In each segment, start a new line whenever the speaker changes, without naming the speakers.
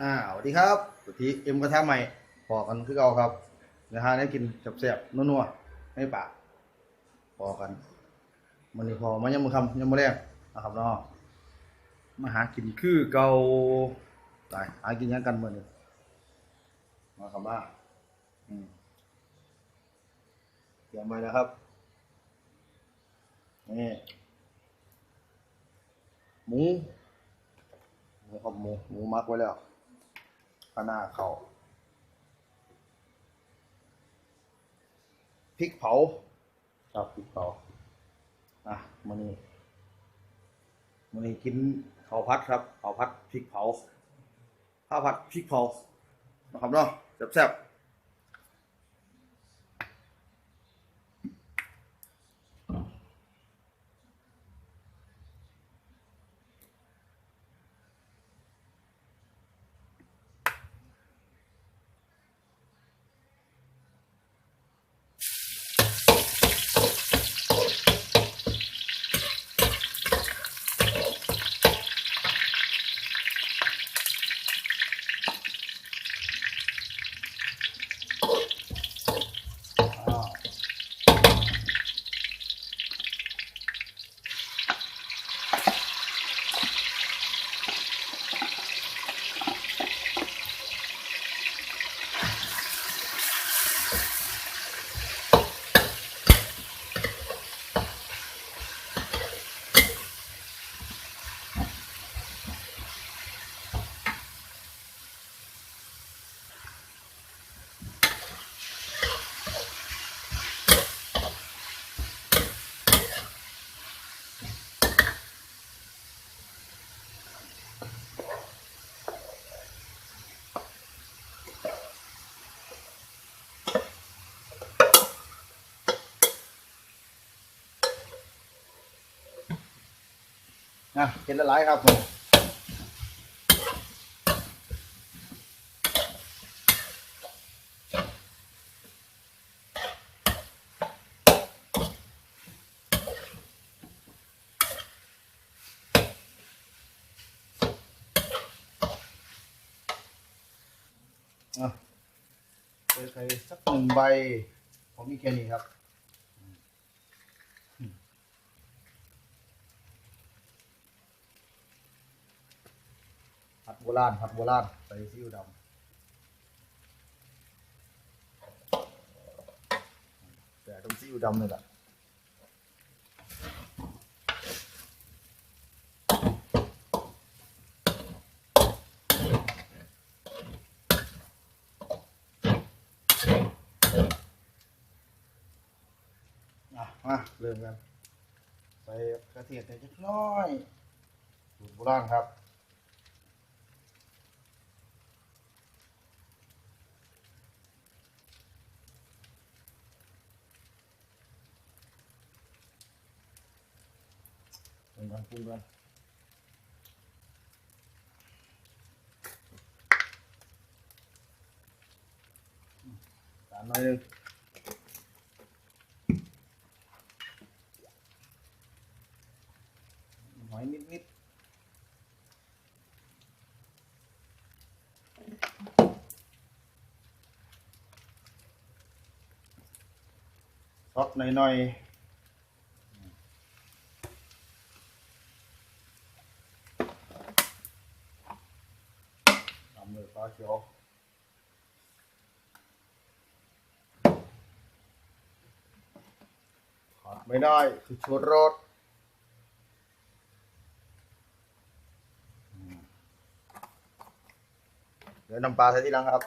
อ่าสวัสดีครับสุธีเอ็มกระทะใหม่พอกันคือเก่าครับนะฮะได้กินแซ่บๆนัวๆให้ปากพอกันมันนี้พอมายังมือคำยังมือแรกนะครับเนาะมาหากินคือเก่าตายหากินยังกันเมื่อนี้มาคำว่าอืมเตรียมไว้แล้วครับนี่หมูหมูครับหมูหมูมักไว้แล้ว ข้างหน้าเขาพริกเผาครับพริกเผาอะมันนี้มันนี้กินข้าวพัดครับข้าวพัดพริกเผาข้าวผัดพริกเผานะครับเนาะแซ่บๆ นะเห็นละลายครับผมอะใส่สักหนึ่งใบ ผมมีแค่นี้ครับ ผัดโบ ราณผัดโบราณใส่ซีอิ๊วดำแต่ต้องซีอิ๊วดำเลยล่ะอะมาเริ่มกันใส่กระเทียมเล็กน้อยสูตรโบราณครับ ปรุงกันปรุงกันจาน หน่อยหนึงหอยนิดนิดซอสหน่อยหน่อยๆทำเลยปลาเขียวขาดไม่ได้คือชูรสเดี๋ยวน้ำปลาใส่ที่หลังครับ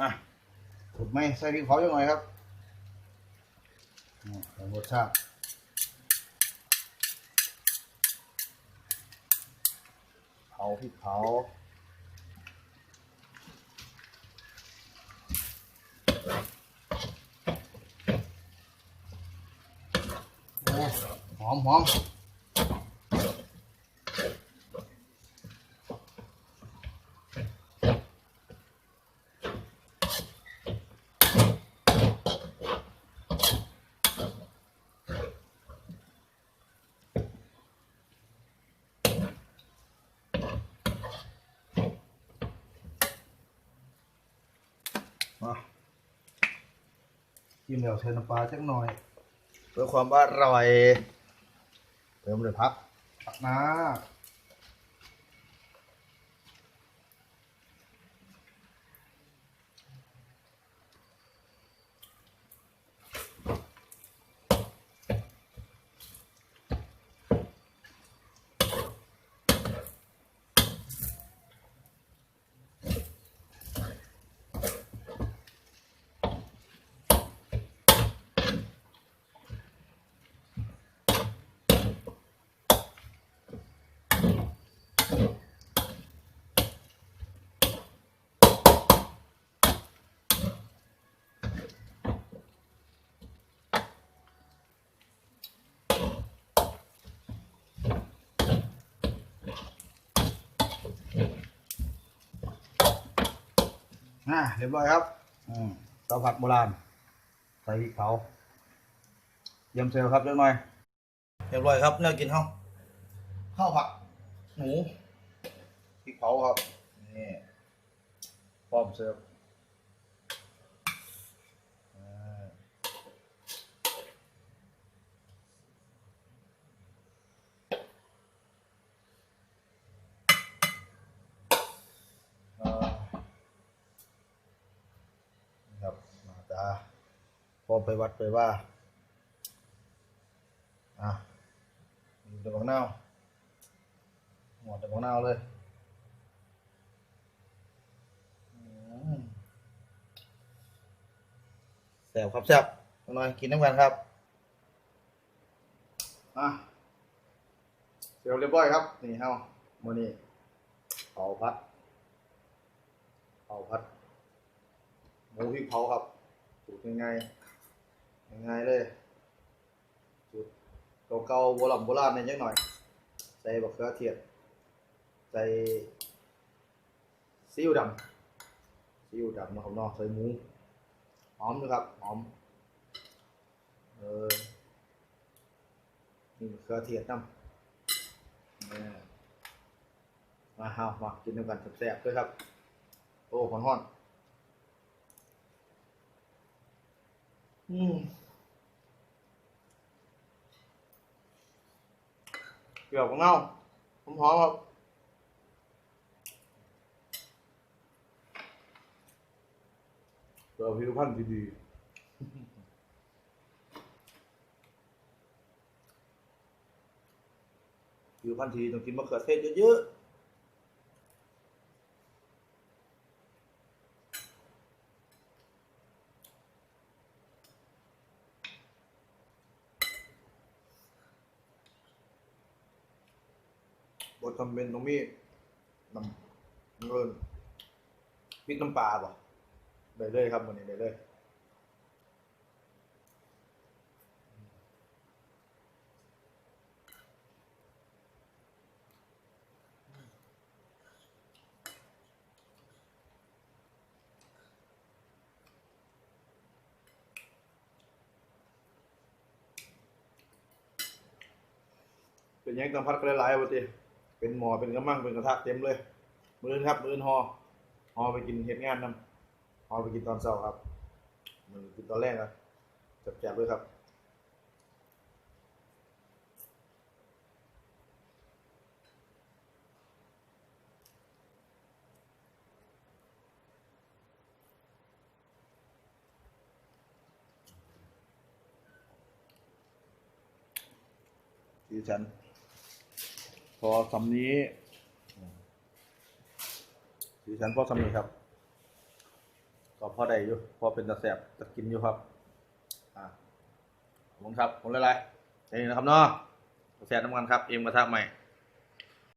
อะถูกไหมใส่พริกเผาจังหน่อยครับอืมใส่รสชาติเผาพริกเผาหอมหอมมา กินแล้วใส่น้ำปลาจักหน่อยเพื่อความอร่อยเติมเลยพักผักนา อ่าเรียบร้อยครับ อืมเตาผัดโบราณ ใส่พริกเผาเยี่ยมเซลลครับเรียบร้อย เรียบร้อยครับเนื้อกินห้องข้าวผัดหมูพริกเผาครับนี่พร้อมเสิร์ฟ มาตาพอไปวัดไปว่า อะมีตะบักนาหมดตะบักนาเลยแซ่บครับแซ่บหน่อยกินน้ำกันครับ อะเสร็จเรียบร้อยครับ นี่เฮามื้อนี้เผาพัดเผาพัดหมูพริกเผาครับ สูตรง่ายๆง่ายๆเลยสูตรเก่าๆโบราณโบราณนิดหน่อย ใส่บักเขือเทียมใส่ซีอิ๊วดำซีอิ๊วดำนะครับเนาะใส่หมูหอมด้วยครับหอมเออนี่บักเขือเทียมน้ำมาเฮามากินด้วยกันแซ่บๆด้วยครับ โอ้ฮ้อนๆ อืมเกี่ยวกับเงาผมหอมครับเพื่อผิวพรรณที่ดีผิวพรรณที่ดีต้องกินมะเขือเทศเยอะๆำเป็นตรงนี้น้ำเงินพริกน้ำปลาป่ะได้เลยครับมันนี้ได้เลยเป็นยังต้องพัดกันหลายๆวันที เป็นหมอเป็นกระมังเป็นกระทะเต็มเลย มื้อนครับ มื้อนหอหอไปกินเฮ็ดงานนำหอไปกินตอนเช้าครับ มันกินตอนแรกนะจับๆด้วยครับดิฉัน พอสำนี้ดิฉันพอสำนี้ครับ ก็พอได้อยู่พอเป็นตะแสบจะกินอยู่ครับ อ่าขอบคุณครับผมเลยไรนี่นะครับเนาะตะแสบน้ำมันครับ เอ็มกระทะใหม่